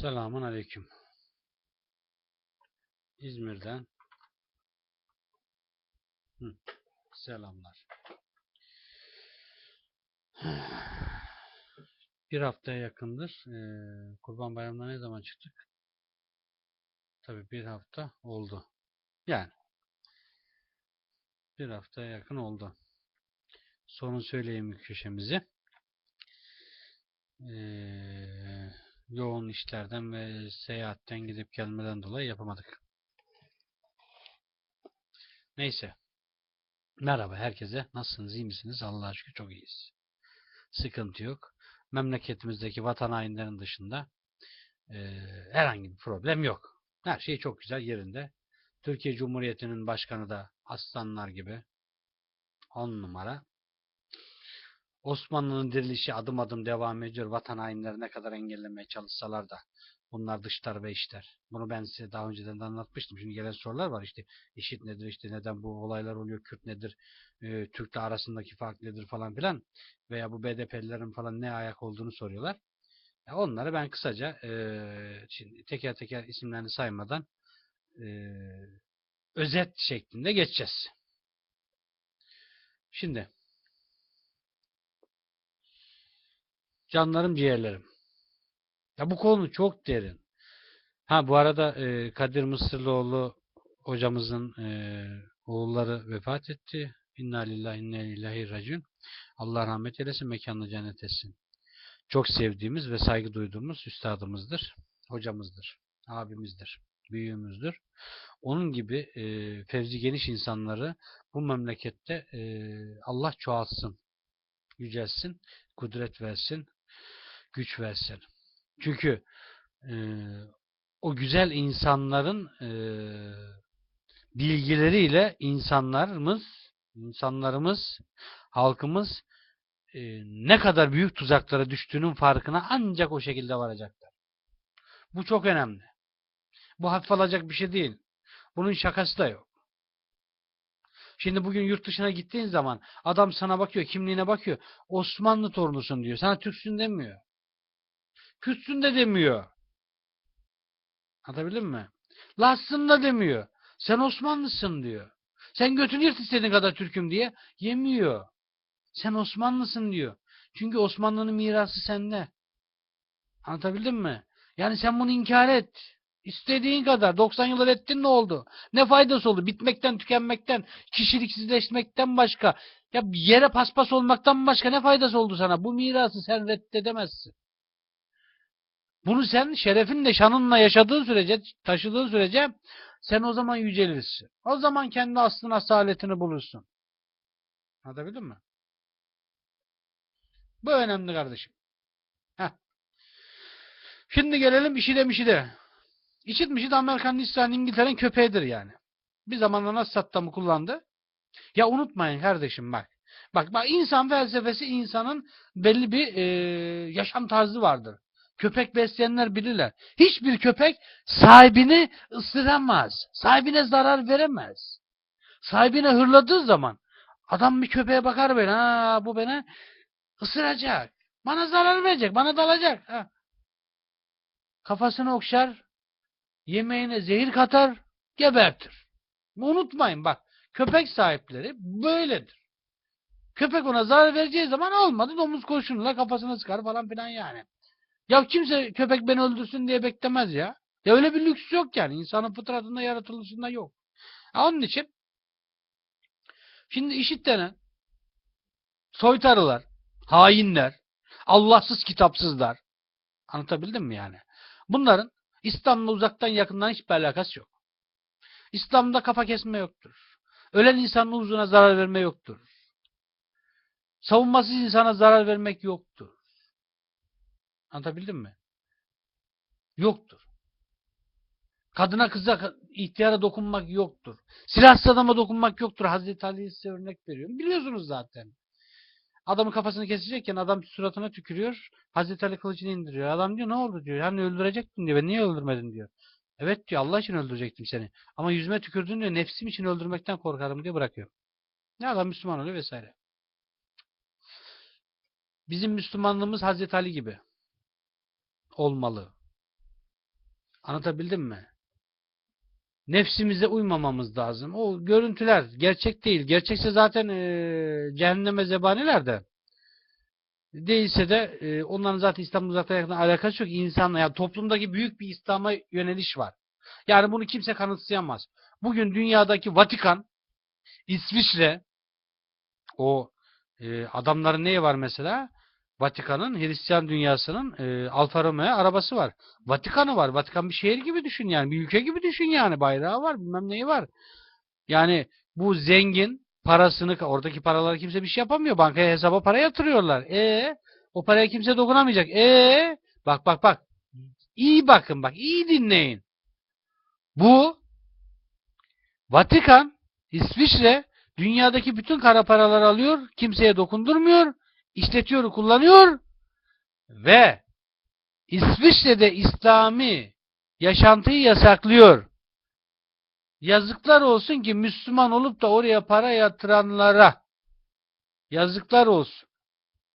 Selamun Aleyküm. İzmir'den Hı, selamlar. Bir haftaya yakındır. Ee, Kurban Bayramı'na ne zaman çıktık? Tabii bir hafta oldu. Yani bir haftaya yakın oldu. Sorun söyleyeyim köşemizi. Ee, yoğun işlerden ve seyahatten gidip gelmeden dolayı yapamadık. Neyse. Merhaba herkese. Nasılsınız? iyi misiniz? Allah'a şükür çok iyiyiz. Sıkıntı yok. Memleketimizdeki vatan hainlerin dışında eee, herhangi bir problem yok. Her şey çok güzel yerinde. Türkiye Cumhuriyeti'nin başkanı da aslanlar gibi 10 numara. Osmanlı'nın dirilişi adım adım devam ediyor. Vatan hainleri ne kadar engellemeye çalışsalar da. Bunlar dışlar ve işler. Bunu ben size daha önceden de anlatmıştım. Şimdi gelen sorular var işte. İşit nedir işte neden bu olaylar oluyor? Kürt nedir? E, Türk'le arasındaki fark nedir falan filan. Veya bu BDP'lilerin falan ne ayak olduğunu soruyorlar. Ya onları ben kısaca e, şimdi teker teker isimlerini saymadan e, özet şeklinde geçeceğiz. Şimdi Canlarım ciğerlerim. Ya bu konu çok derin. Ha bu arada e, Kadir Mısırlıoğlu hocamızın e, oğulları vefat etti. İnna lillahi inna ileyhi raciun. Allah rahmet eylesin, mekanını cennet etsin. Çok sevdiğimiz ve saygı duyduğumuz üstadımızdır, hocamızdır, abimizdir, büyüğümüzdür. Onun gibi e, fevzi geniş insanları bu memlekette e, Allah çoğalsın, yücelsin, kudret versin, güç versin. Çünkü e, o güzel insanların e, bilgileriyle insanlarımız, insanlarımız, halkımız e, ne kadar büyük tuzaklara düştüğünün farkına ancak o şekilde varacaklar. Bu çok önemli. Bu hafife alacak bir şey değil. Bunun şakası da yok. Şimdi bugün yurt dışına gittiğin zaman adam sana bakıyor, kimliğine bakıyor. Osmanlı torunusun diyor. Sana Türksün demiyor. Kürtsün de demiyor. Anlatabildim mi? Lassın da demiyor. Sen Osmanlısın diyor. Sen götünü yırt istediğin kadar Türk'üm diye yemiyor. Sen Osmanlısın diyor. Çünkü Osmanlı'nın mirası sende. Anlatabildim mi? Yani sen bunu inkar et. İstediğin kadar. 90 yıllar ettin ne oldu? Ne faydası oldu? Bitmekten, tükenmekten, kişiliksizleşmekten başka. Ya yere paspas olmaktan başka ne faydası oldu sana? Bu mirası sen reddedemezsin. Bunu sen şerefinle, şanınla yaşadığın sürece, taşıdığın sürece sen o zaman yücelirsin. O zaman kendi aslın asaletini bulursun. Anlatabildim mi? Bu önemli kardeşim. Heh. Şimdi gelelim işide mişide. İşit mişit Amerikan, İsrail, İngiltere'nin köpeğidir yani. Bir zamanlar nasıl Saddam'ı kullandı? Ya unutmayın kardeşim bak. Bak bak insan felsefesi insanın belli bir e, yaşam tarzı vardır. Köpek besleyenler bilirler. Hiçbir köpek sahibini ısıramaz. Sahibine zarar veremez. Sahibine hırladığı zaman adam bir köpeğe bakar böyle. Ha bu beni ısıracak. Bana zarar verecek. Bana dalacak. Ha. Kafasını okşar. Yemeğine zehir katar. Gebertir. Unutmayın bak. Köpek sahipleri böyledir. Köpek ona zarar vereceği zaman olmadı. Domuz kurşunla kafasını sıkar falan filan yani. Ya kimse köpek beni öldürsün diye beklemez ya. Ya öyle bir lüks yok yani. İnsanın fıtratında yaratılışında yok. Ha, onun için şimdi işit denen soytarılar, hainler, Allahsız kitapsızlar anlatabildim mi yani? Bunların İslam'la uzaktan yakından hiçbir alakası yok. İslam'da kafa kesme yoktur. Ölen insanın uzuna zarar verme yoktur. Savunmasız insana zarar vermek yoktur. Anlatabildim mi? Yoktur. Kadına kıza ihtiyara dokunmak yoktur. Silahsız adama dokunmak yoktur. Hazreti Ali'ye size örnek veriyorum. Biliyorsunuz zaten. Adamın kafasını kesecekken adam suratına tükürüyor. Hazreti Ali kılıcını indiriyor. Adam diyor ne oldu diyor. Hani öldürecektin diyor. Ben niye öldürmedin diyor. Evet diyor Allah için öldürecektim seni. Ama yüzüme tükürdün diyor. Nefsim için öldürmekten korkarım diye bırakıyor. Ne adam Müslüman oluyor vesaire. Bizim Müslümanlığımız Hazreti Ali gibi olmalı. Anlatabildim mi? Nefsimize uymamamız lazım. O görüntüler gerçek değil. Gerçekse zaten eee cehenneme zebanilerden. Değilse de eee, onların zaten İslam'la uzaktan yakından alakası yok. İnsanla yani toplumdaki büyük bir İslam'a yöneliş var. Yani bunu kimse kanıtlayamaz. Bugün dünyadaki Vatikan, İsviçre, o eee, adamların neyi var mesela? Vatikan'ın, Hristiyan dünyasının eee Alfa Romeo arabası var. Vatikan'ı var. Vatikan bir şehir gibi düşün yani. Bir ülke gibi düşün yani. Bayrağı var. Bilmem neyi var. Yani bu zengin parasını oradaki paraları kimse bir şey yapamıyor. Bankaya hesaba para yatırıyorlar. E o paraya kimse dokunamayacak. E bak bak bak. İyi bakın bak. iyi dinleyin. Bu Vatikan, İsviçre dünyadaki bütün kara paraları alıyor. Kimseye dokundurmuyor. İşletiyor, kullanıyor ve İsviçre'de İslami yaşantıyı yasaklıyor. Yazıklar olsun ki Müslüman olup da oraya para yatıranlara yazıklar olsun.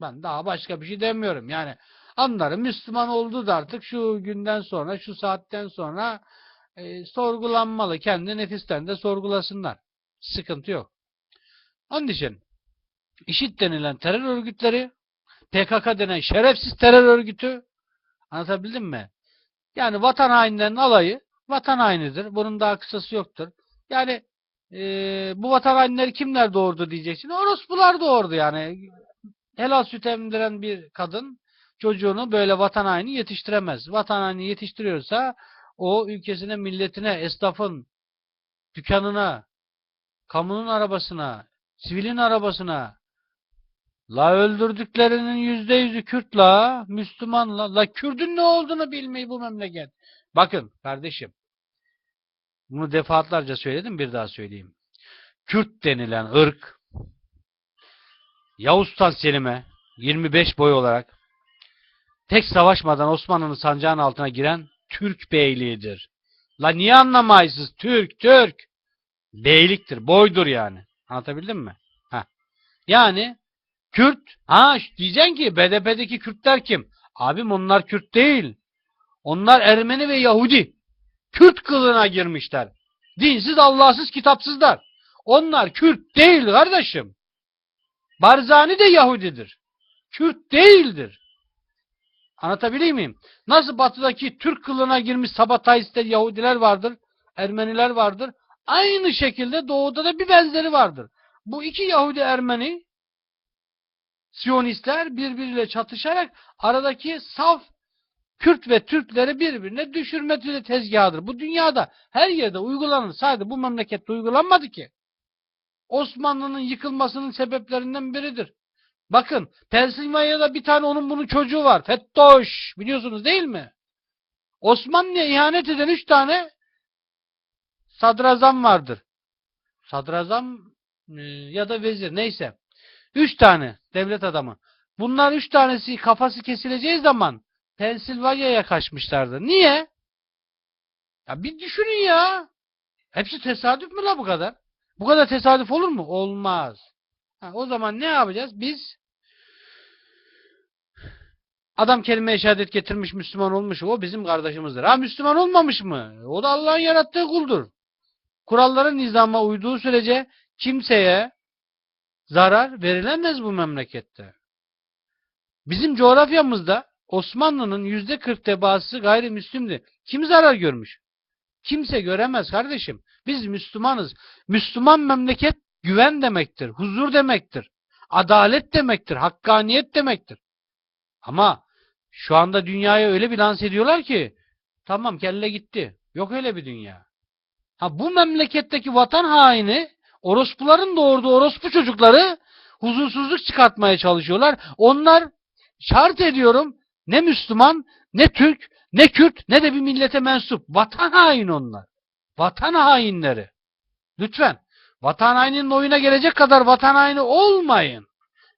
Ben daha başka bir şey demiyorum. Yani anları Müslüman oldu da artık şu günden sonra, şu saatten sonra e, sorgulanmalı. Kendi nefisten de sorgulasınlar. Sıkıntı yok. Onun için IŞİD denilen terör örgütleri, PKK denen şerefsiz terör örgütü, anlatabildim mi? Yani vatan hainlerinin alayı vatan hainidir. Bunun daha kısası yoktur. Yani e, bu vatan hainleri kimler doğurdu diyeceksin. Orospular doğurdu yani. Helal süt emdiren bir kadın çocuğunu böyle vatan haini yetiştiremez. Vatan haini yetiştiriyorsa o ülkesine, milletine, esnafın dükkanına, kamunun arabasına, sivilin arabasına la öldürdüklerinin yüzde yüzü Kürt la, Müslüman la, la Kürdün ne olduğunu bilmeyi bu memleket. Bakın kardeşim, bunu defaatlerce söyledim bir daha söyleyeyim. Kürt denilen ırk, Yavuz Sultan Selim'e 25 boy olarak tek savaşmadan Osmanlı'nın sancağının altına giren Türk beyliğidir. La niye anlamayısınız? Türk, Türk. Beyliktir, boydur yani. Anlatabildim mi? Heh. Yani Kürt, ha diyeceksin ki BDP'deki Kürtler kim? Abim onlar Kürt değil. Onlar Ermeni ve Yahudi. Kürt kılığına girmişler. Dinsiz, Allahsız, kitapsızlar. Onlar Kürt değil kardeşim. Barzani de Yahudidir. Kürt değildir. Anlatabiliyor muyum? Nasıl batıdaki Türk kılığına girmiş Sabatayistler Yahudiler vardır, Ermeniler vardır. Aynı şekilde doğuda da bir benzeri vardır. Bu iki Yahudi Ermeni Siyonistler birbiriyle çatışarak aradaki saf Kürt ve Türkleri birbirine düşürme tezgahıdır. Bu dünyada her yerde uygulanır. Sadece bu memlekette uygulanmadı ki. Osmanlı'nın yıkılmasının sebeplerinden biridir. Bakın Pensilvanya'da bir tane onun bunun çocuğu var. Fettoş. Biliyorsunuz değil mi? Osmanlı'ya ihanet eden üç tane sadrazam vardır. Sadrazam e, ya da vezir neyse. Üç tane devlet adamı. Bunlar üç tanesi kafası kesileceği zaman Pensilvanya'ya kaçmışlardı. Niye? Ya bir düşünün ya. Hepsi tesadüf mü la bu kadar? Bu kadar tesadüf olur mu? Olmaz. Ha, o zaman ne yapacağız? Biz adam kelime-i şehadet getirmiş, Müslüman olmuş. O bizim kardeşimizdir. Ha Müslüman olmamış mı? O da Allah'ın yarattığı kuldur. Kuralların nizama uyduğu sürece kimseye zarar verilemez bu memlekette. Bizim coğrafyamızda Osmanlı'nın yüzde kırk tebaası gayrimüslimdi. Kim zarar görmüş? Kimse göremez kardeşim. Biz Müslümanız. Müslüman memleket güven demektir, huzur demektir, adalet demektir, hakkaniyet demektir. Ama şu anda dünyaya öyle bir lanse ediyorlar ki tamam kelle gitti. Yok öyle bir dünya. Ha bu memleketteki vatan haini orospuların doğurduğu orospu çocukları huzursuzluk çıkartmaya çalışıyorlar. Onlar şart ediyorum ne Müslüman, ne Türk, ne Kürt, ne de bir millete mensup. Vatan hain onlar. Vatan hainleri. Lütfen. Vatan haininin oyuna gelecek kadar vatan haini olmayın.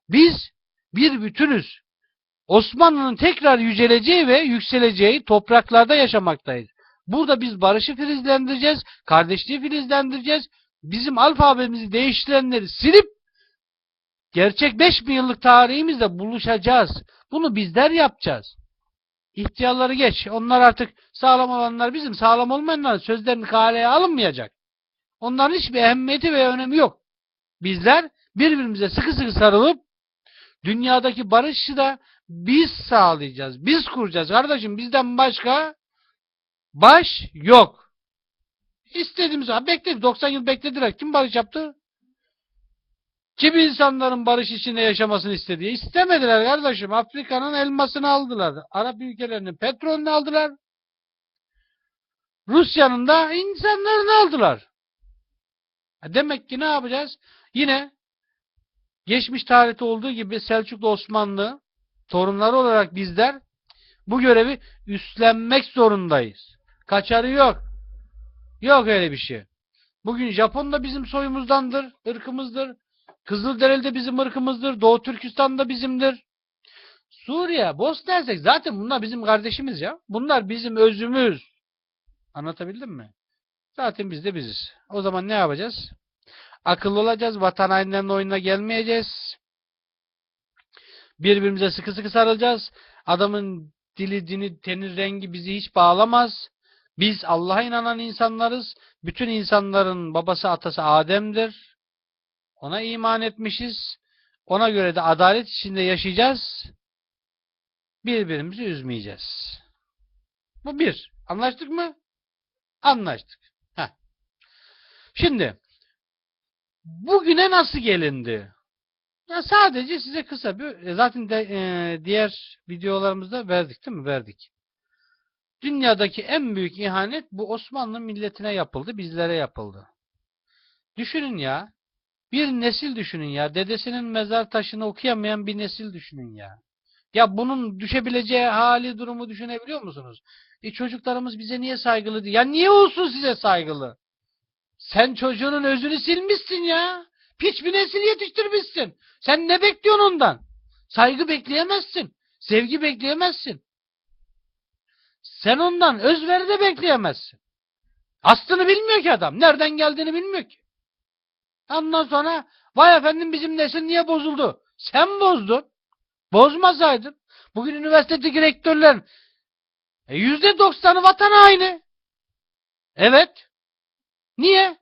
Biz bir bütünüz. Osmanlı'nın tekrar yüceleceği ve yükseleceği topraklarda yaşamaktayız. Burada biz barışı filizlendireceğiz, kardeşliği filizlendireceğiz. Bizim alfabemizi değiştirenleri silip gerçek 5000 yıllık tarihimizle buluşacağız. Bunu bizler yapacağız. İhtiyarları geç. Onlar artık sağlam olanlar bizim. Sağlam olmayanlar sözlerini kaleye alınmayacak. Onların hiçbir ehemmiyeti ve önemi yok. Bizler birbirimize sıkı sıkı sarılıp dünyadaki barışı da biz sağlayacağız. Biz kuracağız. Kardeşim bizden başka baş yok. İstediğimiz ha bekledik. 90 yıl beklediler. Kim barış yaptı? Kim insanların barış içinde yaşamasını istedi? İstemediler kardeşim. Afrika'nın elmasını aldılar. Arap ülkelerinin petrolünü aldılar. Rusya'nın da insanlarını aldılar. Ha Demek ki ne yapacağız? Yine geçmiş tarihte olduğu gibi Selçuklu Osmanlı torunları olarak bizler bu görevi üstlenmek zorundayız. Kaçarı yok. Yok öyle bir şey. Bugün Japon da bizim soyumuzdandır, ırkımızdır. Kızılderili de bizim ırkımızdır. Doğu Türkistan da bizimdir. Suriye, Bosna Hersek zaten bunlar bizim kardeşimiz ya. Bunlar bizim özümüz. Anlatabildim mi? Zaten biz de biziz. O zaman ne yapacağız? Akıllı olacağız. Vatan hainlerinin oyununa gelmeyeceğiz. Birbirimize sıkı sıkı sarılacağız. Adamın dili, dini, teni, rengi bizi hiç bağlamaz. Biz Allah'a inanan insanlarız. Bütün insanların babası atası Adem'dir. Ona iman etmişiz. Ona göre de adalet içinde yaşayacağız. Birbirimizi üzmeyeceğiz. Bu bir. Anlaştık mı? Anlaştık. Heh. Şimdi bugüne nasıl gelindi? Ya sadece size kısa bir e, zaten de, e, diğer videolarımızda verdik değil mi? Verdik. Dünyadaki en büyük ihanet bu Osmanlı milletine yapıldı, bizlere yapıldı. Düşünün ya. Bir nesil düşünün ya. Dedesinin mezar taşını okuyamayan bir nesil düşünün ya. Ya bunun düşebileceği hali durumu düşünebiliyor musunuz? E çocuklarımız bize niye saygılı? Ya niye olsun size saygılı? Sen çocuğunun özünü silmişsin ya. Piç bir nesil yetiştirmişsin. Sen ne bekliyorsun ondan? Saygı bekleyemezsin. Sevgi bekleyemezsin. Sen ondan özveri de bekleyemezsin. Aslını bilmiyor ki adam. Nereden geldiğini bilmiyor ki. Ondan sonra vay efendim bizim nesil niye bozuldu? Sen bozdun. Bozmasaydın. Bugün üniversitedeki rektörlerin e, yüzde doksanı vatan haini. Evet. Niye?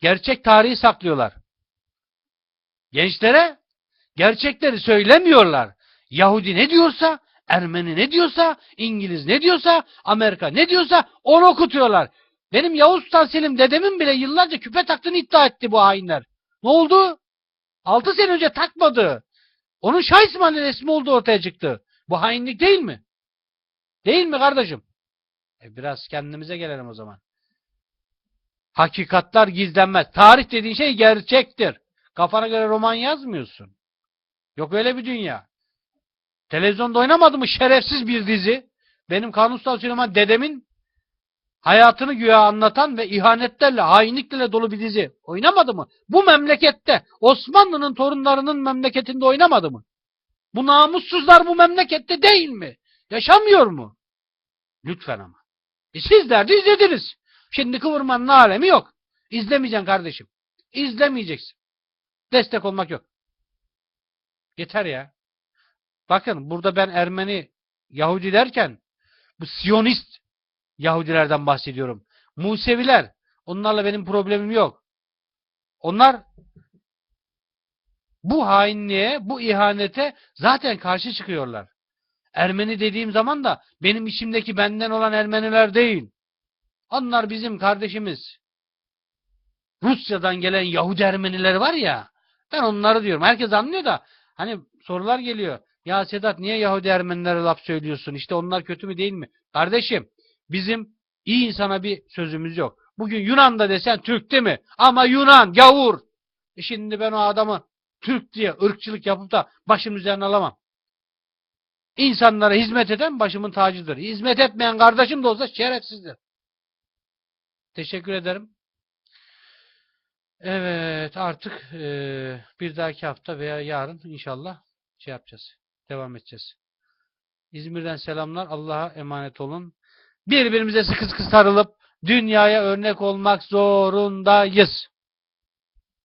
Gerçek tarihi saklıyorlar. Gençlere gerçekleri söylemiyorlar. Yahudi ne diyorsa, Ermeni ne diyorsa, İngiliz ne diyorsa, Amerika ne diyorsa onu okutuyorlar. Benim Yavuz Sultan Selim dedemin bile yıllarca küpe taktığını iddia etti bu hainler. Ne oldu? Altı sene önce takmadı. Onun Şah İsmail'in resmi olduğu ortaya çıktı. Bu hainlik değil mi? Değil mi kardeşim? E biraz kendimize gelelim o zaman. Hakikatlar gizlenmez. Tarih dediğin şey gerçektir. Kafana göre roman yazmıyorsun. Yok öyle bir dünya. Televizyonda oynamadı mı şerefsiz bir dizi? Benim Kanuni Sultan Süleyman dedemin hayatını güya anlatan ve ihanetlerle, hainliklerle dolu bir dizi. Oynamadı mı? Bu memlekette, Osmanlı'nın torunlarının memleketinde oynamadı mı? Bu namussuzlar bu memlekette değil mi? Yaşamıyor mu? Lütfen ama. E sizler de izlediniz. Şimdi kıvırmanın alemi yok. İzlemeyeceksin kardeşim. İzlemeyeceksin. Destek olmak yok. Yeter ya. Bakın burada ben Ermeni Yahudi derken bu Siyonist Yahudilerden bahsediyorum. Museviler. Onlarla benim problemim yok. Onlar bu hainliğe, bu ihanete zaten karşı çıkıyorlar. Ermeni dediğim zaman da benim içimdeki benden olan Ermeniler değil. Onlar bizim kardeşimiz. Rusya'dan gelen Yahudi Ermeniler var ya, ben onları diyorum. Herkes anlıyor da hani sorular geliyor. Ya Sedat niye Yahudi Ermenilere laf söylüyorsun? İşte onlar kötü mü değil mi? Kardeşim bizim iyi insana bir sözümüz yok. Bugün Yunan da desen Türk değil mi? Ama Yunan, gavur. E şimdi ben o adamı Türk diye ırkçılık yapıp da başımın üzerine alamam. İnsanlara hizmet eden başımın tacıdır. Hizmet etmeyen kardeşim de olsa şerefsizdir. Teşekkür ederim. Evet artık eee, bir dahaki hafta veya yarın inşallah şey yapacağız. Devam edeceğiz. İzmir'den selamlar. Allah'a emanet olun. Birbirimize sıkı sıkı sarılıp dünyaya örnek olmak zorundayız.